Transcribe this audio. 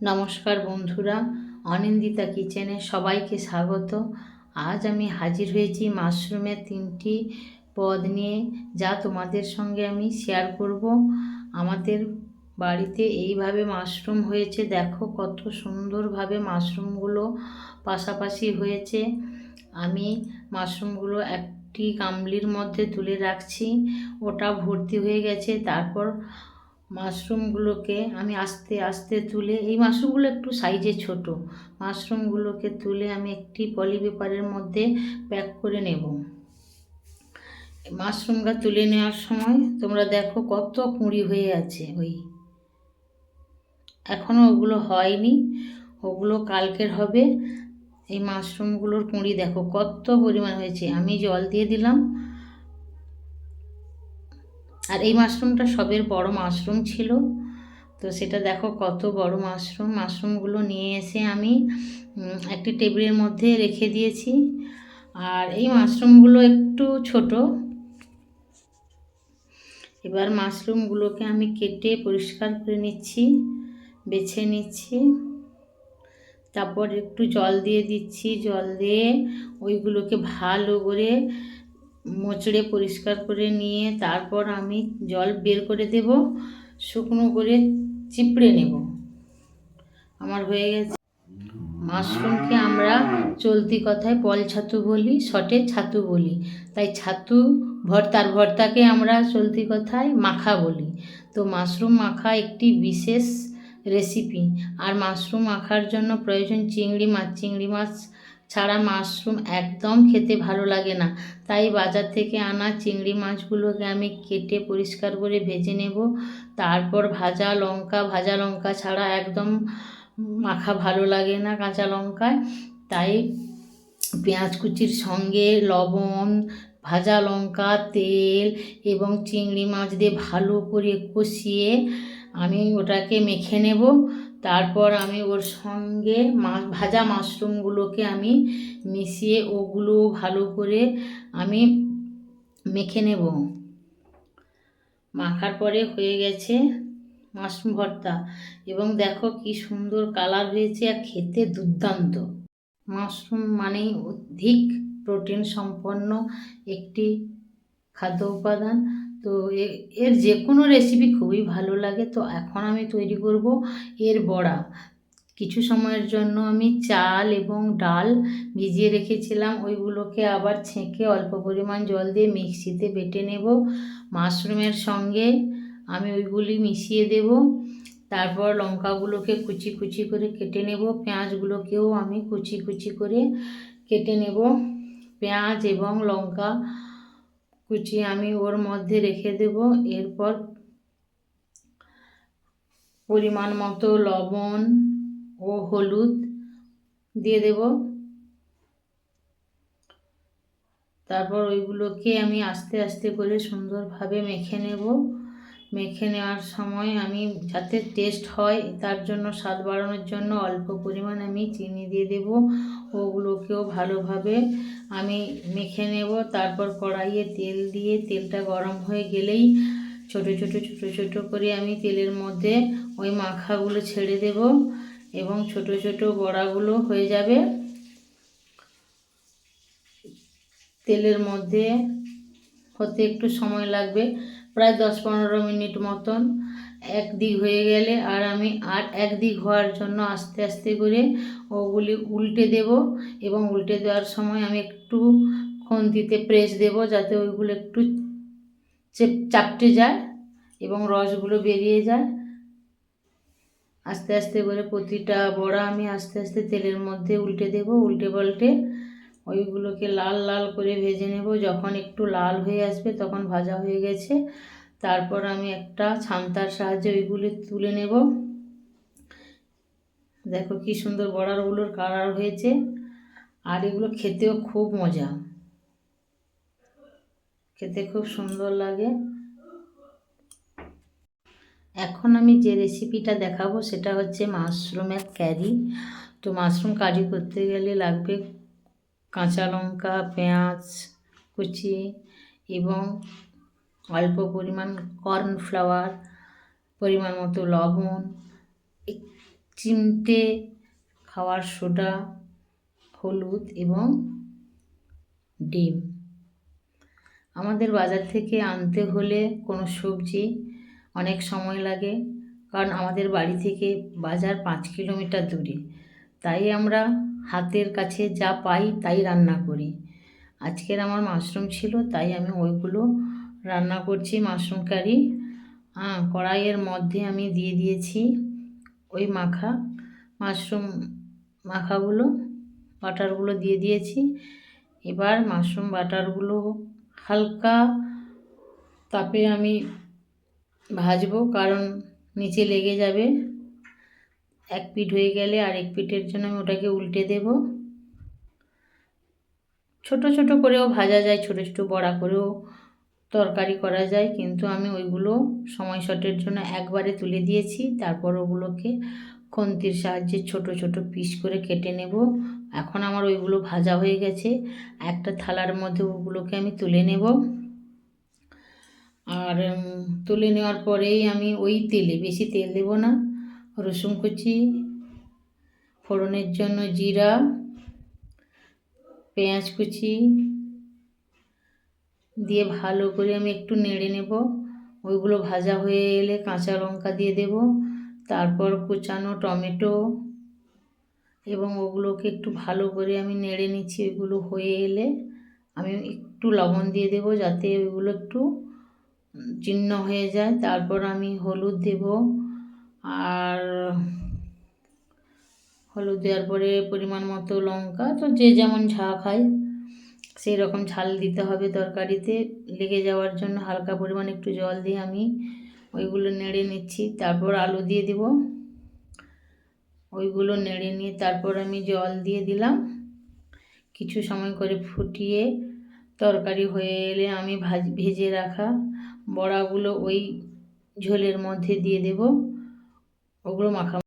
নমস্কার বন্ধুরা, অনিন্দিতা কিচেনে সবাইকে স্বাগত। আজ আমি হাজির হয়েছি মাশরুমের তিনটি পদ নিয়ে, যা তোমাদের সঙ্গে আমি শেয়ার করব। আমাদের বাড়িতে এইভাবে মাশরুম হয়েছে, দেখো কত সুন্দরভাবে মাশরুমগুলো পাশাপাশি হয়েছে। আমি মাশরুমগুলো একটি গামলির মধ্যে তুলে রাখছি, ওটা ভর্তি হয়ে গেছে, তারপর মাশরুমগুলোকে আমি আস্তে আস্তে তুলে, এই মাশরুমগুলো একটু সাইজে ছোট। মাশরুমগুলোকে তুলে আমি একটি পলি পেপারের মধ্যে প্যাক করে নেব। মাশরুমটা তুলে নেওয়ার সময় তোমরা দেখো কত কুঁড়ি হয়ে আছে ওই। এখনও ওগুলো হয়নি, ওগুলো কালকের হবে। এই মাশরুমগুলোর কুঁড়ি দেখো কত পরিমাণ হয়েছে। আমি জল দিয়ে দিলাম। আর এই মাশরুমটা সবের বড় মাশরুম ছিল। তো সেটা দেখো কত বড় মাশরুম। মাশরুমগুলো নিয়ে এসে আমি একটি টেবিলের মধ্যে রেখে দিয়েছি। আর এই মাশরুমগুলো একটু ছোট। এবার মাশরুমগুলোকে আমি কেটে পরিষ্কার করে নিচ্ছি, বেছে নিচ্ছি। তারপর একটু জল দিয়ে দিচ্ছি। জল দিয়ে ওইগুলোকে ভালো করে মোচড়ে পরিষ্কার করে নিয়ে তারপর আমি জল বের করে দেব, শুকনো করে চিপড়ে নেব। আমার হয়ে গেছে। মাশরুমকে আমরা চলতি কথায় পল ছাতু বলি, শটে ছাতু বলি। তাই ছাতু ভর্তার ভর্তাকে আমরা চলতি কথায় মাখা বলি। তো মাশরুম মাখা একটি বিশেষ রেসিপি আর মাশরুম মাখার জন্য প্রয়োজন চিংড়ি মাছ। চিংড়ি মাছ ছাড়া মাশরুম একদম খেতে ভালো লাগে না। তাই বাজার থেকে আনা চিংড়ি মাছগুলোকে আমি কেটে পরিষ্কার করে ভেজে নেব। তারপর ভাজা লঙ্কা ভাজা লঙ্কা ছাড়া একদম মাখা ভালো লাগে না কাঁচা লঙ্কায়। তাই পেঁয়াজ কুচির সঙ্গে লবণ, ভাজা লঙ্কা, তেল এবং চিংড়ি মাছ দিয়ে ভালো করে কষিয়ে আমি ওটাকে মেখে নেব। তারপর আমি ওর সঙ্গে মা, ভাজা মাশরুমগুলোকে আমি মিশিয়ে ওগুলো ভালো করে আমি মেখে নেব। মাখার পরে হয়ে গেছে মাশরুম ভর্তা। এবং দেখো কি সুন্দর কালার হয়েছে আর খেতে দুর্দান্ত। মাশরুম মানেই অধিক প্রোটিন সম্পন্ন একটি খাদ্য উপাদান। তো এর যে কোনো রেসিপি খুবই ভালো লাগে। তো এখন আমি তৈরি করব এর বড়া। কিছু সময়ের জন্য আমি চাল এবং ডাল ভিজিয়ে রেখেছিলাম। ওইগুলোকে আবার ছেঁকে অল্প পরিমাণ জল দিয়ে মিক্সিতে বেটে নেব। মাশরুমের সঙ্গে আমি ওইগুলি মিশিয়ে দেব। তারপর লঙ্কাগুলোকে কুচি কুচি করে কেটে নেব। পেঁয়াজগুলোকেও আমি কুচি কুচি করে কেটে নেব। পেঁয়াজ এবং লঙ্কা কুচি আমি ওর মধ্যে রেখে দেব। এরপর পরিমাণ মতো লবণ ও হলুদ দিয়ে দেব। তারপর ওইগুলোকে আমি আস্তে আস্তে করে সুন্দরভাবে মেখে নেব। মেখে নেওয়ার সময় আমি যাতে টেস্ট হয়, তার জন্য স্বাদ বাড়ানোর জন্য অল্প পরিমাণ আমি চিনি দিয়ে দেব। ওগুলোকেও ভালোভাবে আমি মেখে নেব, তারপর কড়াইয়ে তেল দিয়ে তেলটা গরম হয়ে গেলেই ছোট ছোট ছোট ছোট করে আমি তেলের মধ্যে ওই মাখাগুলো ছেড়ে দেব এবং ছোট ছোট বড়াগুলো হয়ে যাবে। তেলের মধ্যে হতে একটু সময় লাগবে। প্রায় দশ পনেরো মিনিট মতন এক দিক হয়ে গেলে আর আমি আর এক দিক হওয়ার জন্য আস্তে আস্তে করে ওগুলি উল্টে দেব এবং উল্টে দেওয়ার সময় আমি একটু খুন্তিতে প্রেস দেব যাতে ওইগুলো একটু চাপটে যায় এবং রসগুলো বেরিয়ে যায়। আস্তে আস্তে করে প্রতিটা বড়া আমি আস্তে আস্তে তেলের মধ্যে উল্টে দেব, উল্টে পাল্টে ওইগুলোকে লাল লাল করে ভেজে নেব। যখন একটু লাল হয়ে আসবে তখন ভাজা হয়ে গেছে। তারপর আমি একটা ছান্তার সাহায্যে ওইগুলি তুলে নেব। দেখো কি সুন্দর বড়ারগুলোর কালার হয়েছে। আর এগুলো খেতেও খুব মজা। খেতে খুব সুন্দর লাগে। এখন আমি যে রেসিপিটা দেখাবো সেটা হচ্ছে মাশরুমের ক্যারি তো মাশরুম কারি করতে গেলে লাগবে কাঁচা লঙ্কা, পেঁয়াজ, কুচি এবং অল্প পরিমাণ কর্নফ্লাওয়ার, পরিমাণ মতো লবণ চিমটে খাওয়ার সোডা, হলুদ এবং ডিম। আমাদের বাজার থেকে আনতে হলে কোনো সবজি অনেক সময় লাগে, কারণ আমাদের বাড়ি থেকে বাজার পাঁচ কিলোমিটার দূরে। তাই আমরা হাতের কাছে যা পাই তাই রান্না করি। আজকের আমার মাশরুম ছিল, তাই আমি ওইগুলো রান্না করছি মাশরুম কারি। হ্যাঁ কড়াইয়ের মধ্যে আমি দিয়ে দিয়েছি ওই মাখা, মাশরুম মাখাগুলো, বাটারগুলো দিয়ে দিয়েছি। এবার মাশরুম বাটারগুলো হালকা তাপে আমি ভাজবো, কারণ নিচে লেগে যাবে। এক পিঠ হয়ে গেলে আর এক পিঠের জন্য আমি ওটাকে উল্টে দেব। ছোট ছোট করেও ভাজা যায়, ছোট ছোট বড়া করেও তরকারি করা যায়, কিন্তু আমি ওইগুলো সময় শটের জন্য একবারে তুলে দিয়েছি। তারপর ওগুলোকে খন্তির সাহায্যে ছোট ছোট পিস করে কেটে নেব। এখন আমার ওইগুলো ভাজা হয়ে গেছে। একটা থালার মধ্যে ওগুলোকে আমি তুলে নেব। আর তুলে নেওয়ার পরেই আমি ওই তেলে, বেশি তেল দেব না। রসুন কুচি, ফোড়নের জন্য জিরা, পেঁয়াজ কুচি দিয়ে ভালো করে আমি একটু নেড়ে নেব। ওইগুলো ভাজা হয়ে এলে কাঁচা লঙ্কা দিয়ে দেব। তারপর কুচানো টমেটো এবং ওগুলোকে একটু ভালো করে আমি নেড়ে নিচ্ছি। ওইগুলো হয়ে এলে আমি একটু লবণ দিয়ে দেব যাতে ওইগুলো একটু জীর্ণ হয়ে যায়। তারপর আমি হলুদ দেব। আর হলুদ দেওয়ার পরে পরিমাণ মতো লঙ্কা, তো যে যেমন ঝা খায়, সেই রকম ঝাল দিতে হবে তরকারিতে। লেগে যাওয়ার জন্য হালকা পরিমাণ একটু জল দিয়ে আমি ওইগুলো নেড়ে নিচ্ছি। তারপর আলু দিয়ে দেব। ওইগুলো নেড়ে নিয়ে তারপর আমি জল দিয়ে দিলাম। কিছু সময় করে ফুটিয়ে তরকারি হয়ে এলে আমি ভাজ, ভেজে রাখা বড়াগুলো ওই ঝোলের মধ্যে দিয়ে দেব। ওগুলো মাখা